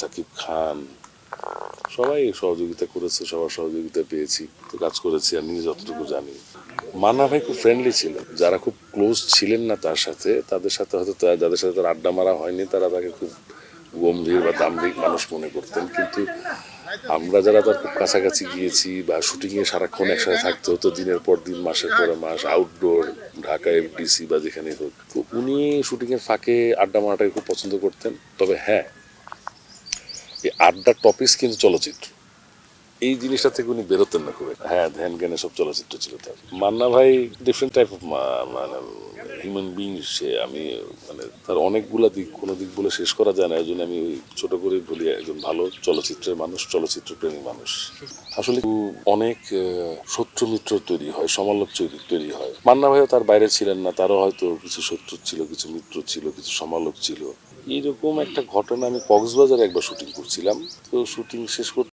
সাকিব খান। সবাই সহযোগিতা করেছে, সবার সহযোগিতা পেয়েছি, তো কাজ করেছি, আমি যতটুকু জানি। মান্না ভাই খুব ফ্রেন্ডলি ছিল। যারা খুব ক্লোজ ছিলেন না তার সাথে, তাদের সাথে হয়তো যাদের সাথে তার আড্ডা মারা হয়নি, তারা তাকে খুব গম্ভীর বা দাম্ভিক মানুষ মনে করতেন। কিন্তু আমরা যারা তার খুব কাছাকাছি গিয়েছি বা শুটিংয়ে সারাক্ষণ একসাথে থাকতে হতো, দিনের পর দিন, মাসের পরে মাস আউটডোর ঢাকা এফডিসি বা যেখানে হোক, তো উনি শুটিংয়ের ফাঁকে আড্ডা মারাটাকে খুব পছন্দ করতেন। তবে হ্যাঁ এই আড্ডা টপিস কিন্তু চলচ্চিত্র। এই জিনিসটা থেকে উনি বেরোতেন না খুব হ্যাঁ ধ্যান জ্ঞানে সব চলচ্চিত্র ছিল তার। মান্না ভাই ডিফারেন্ট টাইপ অফ মানে হিউম্যান বিং সে। আমি মানে তার অনেকগুলা দিক কোনো দিক বলে শেষ করা যায় না। ওই জন্য আমি ওই ছোট করে বলি ভালো চলচ্চিত্রের মানুষ চলচ্চিত্র প্রেমী মানুষ। আসলে অনেক শত্রু মিত্র তৈরি হয় সমালোচ তৈরি হয়। মান্না ভাইও তার বাইরে ছিলেন না, তারও হয়তো কিছু শত্রু ছিল, কিছু মিত্র ছিল, কিছু সমালোচ ছিল। এইরকম একটা ঘটনা আমি কক্সবাজারে একবার শুটিং করছিলাম। তো শুটিং শেষ করতে